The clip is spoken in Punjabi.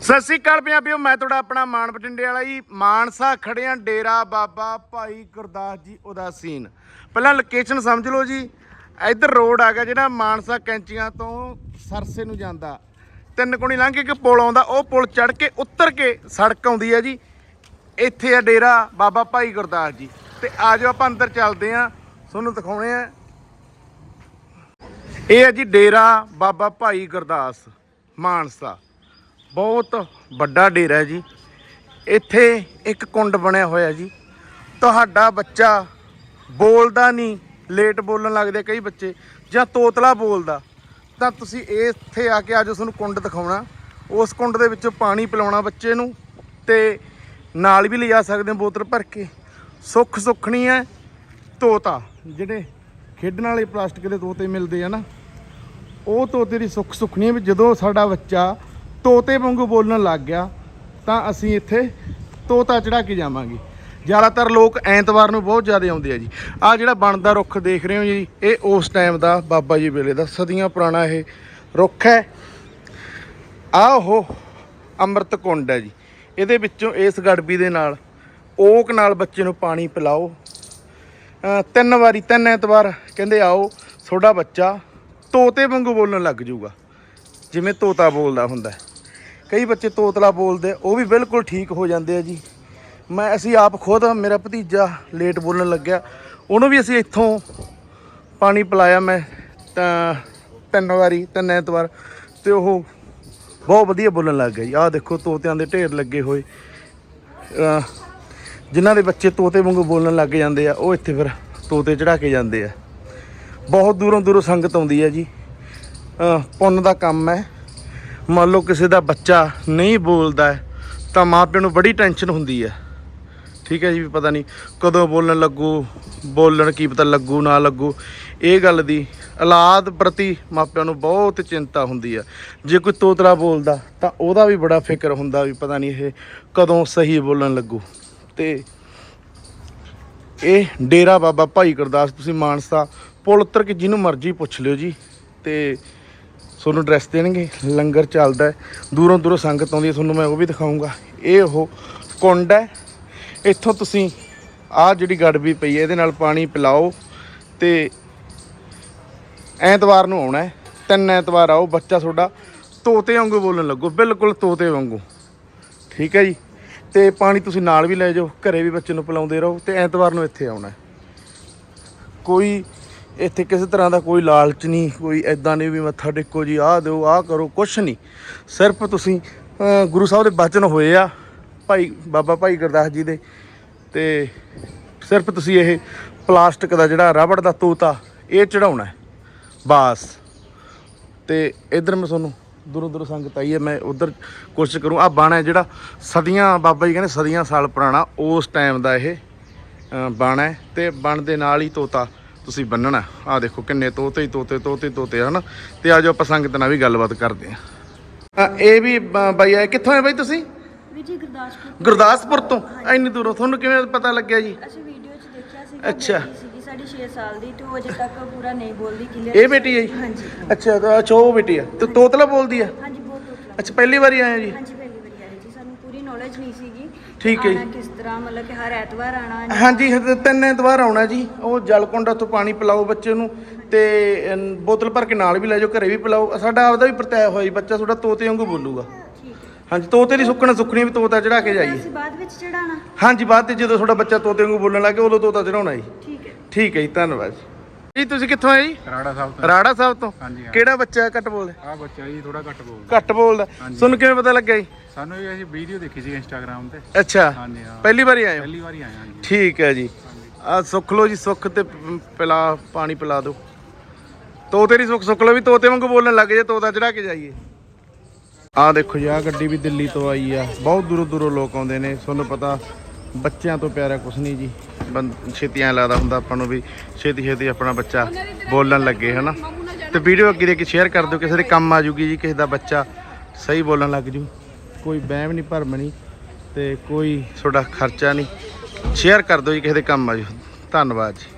ਸਤਿ ਸ੍ਰੀ ਅਕਾਲ ਪੰਜਾਬੀਓ, ਮੈਂ ਤੁਹਾਡਾ ਆਪਣਾ ਮਾਨ ਬਟਿੰਡੇ ਵਾਲਾ ਜੀ। ਮਾਨਸਾ ਖੜਿਆ ਡੇਰਾ ਬਾਬਾ ਭਾਈ ਗੁਰਦਾਸ ਜੀ ਉਦਾਸੀਨ। ਪਹਿਲਾਂ ਲੋਕੇਸ਼ਨ ਸਮਝ ਲਓ ਜੀ, ਇੱਧਰ ਰੋਡ ਆ ਗਿਆ ਜਿਹੜਾ ਮਾਨਸਾ ਕੈਂਚੀਆਂ ਤੋਂ ਸਰਸੇ ਨੂੰ ਜਾਂਦਾ। ਤਿੰਨ ਕੋਣੀ ਲੰਘ ਕੇ ਇੱਕ ਪੁਲ ਆਉਂਦਾ, ਉਹ ਪੁਲ ਚੜ ਕੇ ਉੱਤਰ ਕੇ ਸੜਕ ਆਉਂਦੀ ਹੈ ਜੀ। ਇੱਥੇ ਆ ਡੇਰਾ ਬਾਬਾ ਭਾਈ ਗੁਰਦਾਸ ਜੀ। ਤੇ ਆਜੋ ਆਪਾਂ ਅੰਦਰ ਚੱਲਦੇ ਆਂ, ਤੁਹਾਨੂੰ ਦਿਖਾਉਣੇ ਆ। ਇਹ ਹੈ ਜੀ ਡੇਰਾ ਬਾਬਾ ਭਾਈ ਗੁਰਦਾਸ, ਮਾਨਸਾ। ਬਹੁਤ ਵੱਡਾ ਡੇਰਾ ਹੈ ਜੀ। ਇੱਥੇ ਇੱਕ ਕੁੰਡ ਬਣਿਆ ਹੋਇਆ ਜੀ। ਤੁਹਾਡਾ ਬੱਚਾ ਬੋਲਦਾ ਨਹੀਂ, ਲੇਟ ਬੋਲਣ ਲੱਗਦੇ ਕਈ ਬੱਚੇ, ਜਾਂ ਤੋਤਲਾ ਬੋਲਦਾ। ਤਾਂ ਤੁਸੀਂ ਇੱਥੇ ਆ ਕੇ ਅੱਜ ਤੁਹਾਨੂੰ ਕੁੰਡ ਦਿਖਾਉਣਾ। ਉਸ ਕੁੰਡ ਦੇ ਵਿੱਚੋਂ ਪਾਣੀ ਪਿਲਾਉਣਾ ਬੱਚੇ ਨੂੰ ਤੇ ਨਾਲ ਵੀ ਲਿਜਾ ਸਕਦੇ ਹੋ ਬੋਤਲ ਭਰ ਕੇ। ਸੁੱਖ ਸੁੱਖਣੀ ਹੈ ਤੋਤਾ, ਜਿਹੜੇ ਖੇਡਣ ਵਾਲੇ ਪਲਾਸਟਿਕ ਦੇ ਤੋਤੇ ਮਿਲਦੇ ਆ ਨਾ, ਉਹ ਤੋਤੇ ਦੀ ਸੁੱਖ ਸੁੱਖਣੀ ਹੈ ਵੀ ਜਦੋਂ ਸਾਡਾ ਬੱਚਾ ਤੋਤੇ ਵਾਂਗੂ ਬੋਲਣ ਲੱਗ ਗਿਆ, ਤਾਂ ਅਸੀਂ ਇੱਥੇ ਤੋਤਾ ਚੜਾ ਕੇ ਜਾਵਾਂਗੇ। ਜ਼ਿਆਦਾਤਰ ਲੋਕ ਐਤਵਾਰ ਨੂੰ ਬਹੁਤ ਜ਼ਿਆਦਾ ਆਉਂਦੇ ਆ ਜੀ। ਆ ਜਿਹੜਾ ਬਣਦਾ ਰੁੱਖ ਦੇਖ ਰਹੇ ਹੋ ਜੀ, ਇਹ ਉਸ ਟਾਈਮ ਦਾ ਬਾਬਾ ਜੀ ਵੇਲੇ ਦਾ ਸਦੀਆਂ ਪੁਰਾਣਾ ਇਹ ਰੁੱਖ ਹੈ। ਆ ਉਹ ਅੰਮ੍ਰਿਤ ਕੁੰਡ ਹੈ ਜੀ। ਇਹਦੇ ਵਿੱਚੋਂ ਇਸ ਗੜਬੀ ਦੇ ਨਾਲ ਓਕ ਨਾਲ ਬੱਚੇ ਨੂੰ ਪਾਣੀ ਪਿਲਾਓ। ਤਿੰਨ ਵਾਰੀ, ਤਿੰਨ ਐਤਵਾਰ ਕਹਿੰਦੇ ਆਓ, ਤੁਹਾਡਾ ਬੱਚਾ ਤੋਤੇ ਵਾਂਗੂ ਬੋਲਣ ਲੱਗ ਜਾਊਗਾ। ਜਿਵੇਂ ਤੋਤਾ ਬੋਲਦਾ ਹੁੰਦਾ ਹੈ। ਕਈ ਬੱਚੇ ਤੋਤਲਾ ਬੋਲਦੇ ਉਹ ਵੀ ਬਿਲਕੁਲ ਠੀਕ ਹੋ ਜਾਂਦੇ ਆ ਜੀ। ਮੈਂ, ਅਸੀਂ ਆਪ ਖੁਦ, ਮੇਰਾ ਭਤੀਜਾ ਲੇਟ ਬੋਲਣ ਲੱਗਿਆ। ਉਹਨੂੰ ਵੀ ਅਸੀਂ ਇੱਥੋਂ ਪਾਣੀ ਪਿਲਾਇਆ ਮੈਂ, ਤਾਂ ਤਿੰਨ ਵਾਰੀ, ਤਿੰਨ ਐਤਵਾਰ, ਤੇ ਉਹ ਬਹੁਤ ਵਧੀਆ ਬੋਲਣ ਲੱਗ ਗਿਆ ਜੀ ਆਹ ਦੇਖੋ, ਤੋਤਿਆਂ ਦੇ ਢੇਰ ਲੱਗੇ ਹੋਏ। ਅਹ ਜਿਨ੍ਹਾਂ ਦੇ ਬੱਚੇ ਤੋਤੇ ਵਾਂਗੂ ਬੋਲਣ ਲੱਗ ਜਾਂਦੇ ਆ, ਉਹ ਇੱਥੇ ਫਿਰ ਤੋਤੇ ਚੜਾ ਕੇ ਜਾਂਦੇ ਆ। ਬਹੁਤ ਦੂਰੋਂ ਦੂਰੋਂ ਸੰਗਤ ਆਉਂਦੀ ਹੈ ਜੀ। ਪੁੰਨ ਦਾ ਕੰਮ ਹੈ। ਮੰਨ ਲਓ ਕਿਸੇ ਦਾ ਬੱਚਾ ਨਹੀਂ ਬੋਲਦਾ ਹੈ, ਤਾਂ ਮਾਪਿਆਂ ਨੂੰ ਬੜੀ ਟੈਨਸ਼ਨ ਹੁੰਦੀ ਹੈ। ਠੀਕ ਹੈ ਜੀ ਵੀ ਪਤਾ ਨਹੀਂ ਕਦੋਂ ਬੋਲਣ ਲੱਗੂ ਬੋਲਣ ਕੀ ਪਤਾ ਲੱਗੂ ਨਾ ਲੱਗੂ। ਇਹ ਗੱਲ ਦੀ ਔਲਾਦ ਪ੍ਰਤੀ ਮਾਪਿਆਂ ਨੂੰ ਬਹੁਤ ਚਿੰਤਾ ਹੁੰਦੀ ਆ ਜੇ ਕੋਈ ਤੋਤਰਾ ਬੋਲਦਾ ਤਾਂ ਉਹਦਾ ਵੀ ਬੜਾ ਫਿਕਰ ਹੁੰਦਾ ਵੀ ਪਤਾ ਨਹੀਂ ਇਹ ਕਦੋਂ ਸਹੀ ਬੋਲਣ ਲੱਗੂ। ਤੇ ਇਹ ਡੇਰਾ ਬਾਬਾ ਭਾਈ ਗੁਰਦਾਸ ਤੁਸੀਂ ਮਾਨਸਾ ਪੁਲ ਉੱਤਰ ਕੇ ਜਿਹਨੂੰ ਮਰਜ਼ੀ ਪੁੱਛ ਲਿਓ ਜੀ। ਤੇ ਤੁਹਾਨੂੰ ਐਡਰੈਸ ਦੇਣਗੇ, ਲੰਗਰ ਚੱਲਦਾ ਦੂਰੋਂ ਦੂਰੋਂ ਸੰਗਤ ਆਉਂਦੀ ਹੈ, ਤੁਹਾਨੂੰ ਮੈਂ ਉਹ ਵੀ ਦਿਖਾਉਂਗਾ। ਇਹ ਉਹ ਕੁੰਡ ਹੈ, ਇੱਥੋਂ ਤੁਸੀਂ ਆਹ ਜਿਹੜੀ ਗੜਬੀ ਪਈ ਹੈ, ਇਹਦੇ ਨਾਲ ਪਾਣੀ ਪਿਲਾਓ ਤੇ ਐਤਵਾਰ ਨੂੰ ਆਉਣਾ ਹੈ, ਤਿੰਨ ਐਤਵਾਰ ਆਓ, ਬੱਚਾ ਤੁਹਾਡਾ ਤੋਤੇ ਵਾਂਗੂ ਬੋਲਣ ਲੱਗੋ, ਬਿਲਕੁਲ ਤੋਤੇ ਵਾਂਗੂ। ਠੀਕ ਹੈ ਜੀ? ਤੇ ਪਾਣੀ ਤੁਸੀਂ ਨਾਲ ਵੀ ਲੈ ਜਾਓ, ਘਰੇ ਵੀ ਬੱਚੇ ਨੂੰ ਪਿਲਾਉਂਦੇ ਰਹੋ ਤੇ ਐਤਵਾਰ ਨੂੰ ਇੱਥੇ ਆਉਣਾ ਕੋਈ ਇੱਥੇ ਕਿਸੇ ਤਰ੍ਹਾਂ ਦਾ ਕੋਈ ਲਾਲਚ ਨਹੀਂ ਕੋਈ ਐਦਾਂ ਨਹੀਂ ਵੀ ਮੱਥਾ ਟੇਕੋ ਜੀ ਆਹ ਦਿਓ ਆਹ ਕਰੋ ਕੁਛ ਨਹੀਂ। ਸਿਰਫ ਤੁਸੀਂ ਗੁਰੂ ਸਾਹਿਬ ਦੇ ਬਚਨ ਹੋਏ ਆ ਭਾਈ ਬਾਬਾ ਭਾਈ ਗੁਰਦਾਸ ਜੀ ਦੇ। ਤੇ ਸਿਰਫ ਤੁਸੀਂ ਇਹ ਪਲਾਸਟਿਕ ਦਾ ਜਿਹੜਾ ਰਬੜ ਦਾ ਤੋਤਾ ਇਹ ਚੜਾਉਣਾ ਬਾਸ। ਤੇ ਇਧਰ ਮੈਂ ਤੁਹਾਨੂੰ ਦੂਰੋਂ ਦੂਰੋਂ ਸੰਗਤ ਆਈ ਹੈ ਮੈਂ ਉਧਰ ਕੋਸ਼ਿਸ਼ ਕਰੂੰ ਆ ਬਾਣਾ ਹੈ ਜਿਹੜਾ ਸਦੀਆਂ ਬਾਬਾ ਜੀ ਕਹਿੰਦੇ ਸਦੀਆਂ ਸਾਲ ਪੁਰਾਣਾ ਉਸ ਟਾਈਮ ਦਾ ਇਹ ਅ, ਬਾਣਾ ਹੈ। ਤੇ ਬਣ ਦੇ ਨਾਲ ਹੀ ਤੋਤਾ। ਤੁਸੀਂ ਬੰਨਣਾ। ਆ ਦੇਖੋ ਕਿੰਨੇ ਤੋਤੇ ਹੀ ਤੋਤੇ ਤੋਤੇ ਤੋਤੇ ਹਨ? ਤੇ ਆਜੋ ਆਪਾਂ ਸੰਗਤ ਨਾਲ ਵੀ ਗੱਲਬਾਤ ਕਰਦੇ ਆ ਇਹ ਵੀ ਬਾਈ ਆਏ ਕਿੱਥੋਂ ਆਏ ਬਾਈ ਤੁਸੀਂ? ਜੀ ਗੁਰਦਾਸਪੁਰ ਗੁਰਦਾਸਪੁਰ ਤੋਂ? ਇੰਨੀ ਦੂਰੋਂ ਤੁਹਾਨੂੰ ਕਿਵੇਂ ਪਤਾ ਲੱਗਿਆ ਜੀ? ਅਸੀਂ ਵੀਡੀਓ 'ਚ ਦੇਖਿਆ ਸੀ ਅੱਛਾ। ਸੀਗੀ ਸਾਡੀ 6 ਸਾਲ ਦੀ ਤੇ ਉਹ ਅਜੇ ਤੱਕ ਪੂਰਾ ਨਹੀਂ ਬੋਲਦੀ ਕਲੀਅਰ ਇਹ ਬੇਟੀ ਹੈ ਜੀ? ਹਾਂਜੀ। ਅੱਛਾ ਉਹ ਬੇਟੀ ਆ। ਤੇ ਤੋਤਲਾ ਬੋਲਦੀ ਆ? ਹਾਂਜੀ ਬਹੁਤ ਅੱਛਾ ਪਹਿਲੀ ਵਾਰੀ ਆਏ ਜੀ? ਹਾਂਜੀ ਪਹਿਲੀ ਵਾਰੀ ਆਏ ਜੀ ਸਾਨੂੰ ਪੂਰੀ ਨੌਲੇਜ ਨਹੀਂ ਸੀਗੀ ਠੀਕ ਹੈ ਜੀ। ਆਉਣਾ ਕਿਸ ਤਰ੍ਹਾਂ? ਮਤਲਬ ਕਿ ਹਰ ਐਤਵਾਰ ਆਣਾ ਹਾਂਜੀ ਤਾਂ ਤਿੰਨ ਐਤਵਾਰ ਆਉਣਾ ਜੀ। ਉਹ ਜਲਕੁੰਡ ਤੋਂ ਪਾਣੀ ਪਿਲਾਓ ਬੱਚੇ ਨੂੰ ਤੇ ਅਮ, ਬੋਤਲ ਭਰ ਕੇ ਨਾਲ ਵੀ ਲੈ ਜਾਓ ਘਰੇ ਵੀ ਪਿਲਾਓ। ਸਾਡਾ ਆਪਦਾ ਵੀ ਪ੍ਰਤਿਆ ਹੋਇਆ ਜੀ ਬੱਚਾ ਤੁਹਾਡਾ ਤੋਤੇ ਵਾਂਗੂ ਬੋਲੂਗਾ। ਠੀਕ ਹੈ ਹਾਂਜੀ ਤੋਤੇ ਦੀ ਸੁੱਕਣ ਸੁੱਕਣੀ ਵੀ ਤੋਤਾ ਚੜਾ ਕੇ ਜਾਈਏ। ਅਸੀਂ ਬਾਅਦ ਵਿੱਚ ਚੜਾਣਾ ਹਾਂਜੀ ਬਾਅਦ ਤੇ ਜਦੋਂ ਤੁਹਾਡਾ ਬੱਚਾ ਤੋਤੇ ਵਾਂਗੂ ਬੋਲਣ ਲੱਗੇ ਉਦੋਂ ਤੋਤਾ ਚੜਾਉਣਾ ਜੀ। ਠੀਕ ਹੈ। ਠੀਕ ਹੈ ਜੀ ਧੰਨਵਾਦ ਜੀ। ਜੀ ਤੁਸੀਂ ਕਿੱਥੋਂ ਆਏ ਜੀ? ਰਾੜਾ ਸਾਹਿਬ ਤੋਂ। ਰਾੜਾ ਸਾਹਿਬ ਤੋਂ? ਹਾਂਜੀ। ਕਿਹੜਾ ਬੱਚਾ ਘੱਟ ਬੋਲਦਾ? ਆ ਬੱਚਾ ਜੀ ਥੋੜਾ ਘੱਟ ਬੋਲਦਾ। ਘੱਟ ਬੋਲਦਾ। ਤੁਹਾਨੂੰ ਕਿਵੇਂ ਪਤਾ ਲੱਗਿਆ ਜੀ? ਸਾਨੂੰ ਇਹ ਅਸੀਂ ਵੀਡੀਓ ਦੇਖੀ ਸੀ ਇੰਸਟਾਗ੍ਰam ਤੇ। ਅੱਛਾ। ਹਾਂਜੀ ਹਾਂ। ਪਹਿਲੀ ਵਾਰੀ ਆਏ ਹੋ? ਪਹਿਲੀ ਵਾਰੀ ਆਏ ਹਾਂ ਜੀ ਠੀਕ ਹੈ ਜੀ। ਆ ਸੁੱਖ ਲੋ ਜੀ ਸੁੱਖ ਤੇ ਪ- ਪਿਲਾ ਪਾਣੀ ਪਿਲਾ ਦਿਓ। ਤੋਤੇ ਦੀ ਸੁੱਖ ਸੁੱਖ ਲੋ ਵੀ ਤੋਤੇ ਵਾਂਗੂ ਬੋਲਣ ਲੱਗ ਜੇ ਤੋਤਾ ਚੜਾ ਕੇ ਜਾਈਏ। ਆ ਦੇਖੋ ਜੀ ਆ ਗੱਡੀ ਵੀ ਦਿੱਲੀ ਤੋਂ ਆਈ ਆ। ਬਹੁਤ ਦੂਰੋਂ ਦੂਰੋਂ ਲੋਕ ਆਉਂਦੇ ਨੇ ਤੁਹਾਨੂੰ ਪਤਾ ਬੱਚਿਆਂ ਤੋਂ ਪਿਆਰਾ ਕੁਛ ਨਹੀਂ ਜੀ। ਛੇਤੀ ਛੇਤੀਆਂ ਲੱਗਦਾ ਹੁੰਦਾ ਆਪਾਂ ਨੂੰ ਵੀ ਛੇਤੀ ਛੇਤੀ ਆਪਣਾ ਬੱਚਾ ਬੋਲਣ ਲੱਗੇ, ਹਨਾ? ਤੇ ਵੀਡੀਓ ਅੱਗੇ ਦੇ ਕੇ ਸ਼ੇਅਰ ਕਰ ਦਿਓ, ਕਿਸੇ ਦੇ ਕੰਮ ਆ ਜੂਗੀ ਜੀ, ਕਿਸੇ ਦਾ ਬੱਚਾ ਸਹੀ ਬੋਲਣ ਲੱਗ ਜੂ। ਕੋਈ ਵਹਿਮ ਨਹੀਂ ਭਰਮ ਨਹੀਂ ਤੇ ਕੋਈ ਤੁਹਾਡਾ ਖਰਚਾ ਨਹੀਂ ਸ਼ੇਅਰ ਕਰ ਦਿਓ ਜੀ, ਕਿਸੇ ਦੇ ਕੰਮ ਆ ਜੂ। ਧੰਨਵਾਦ ਜੀ।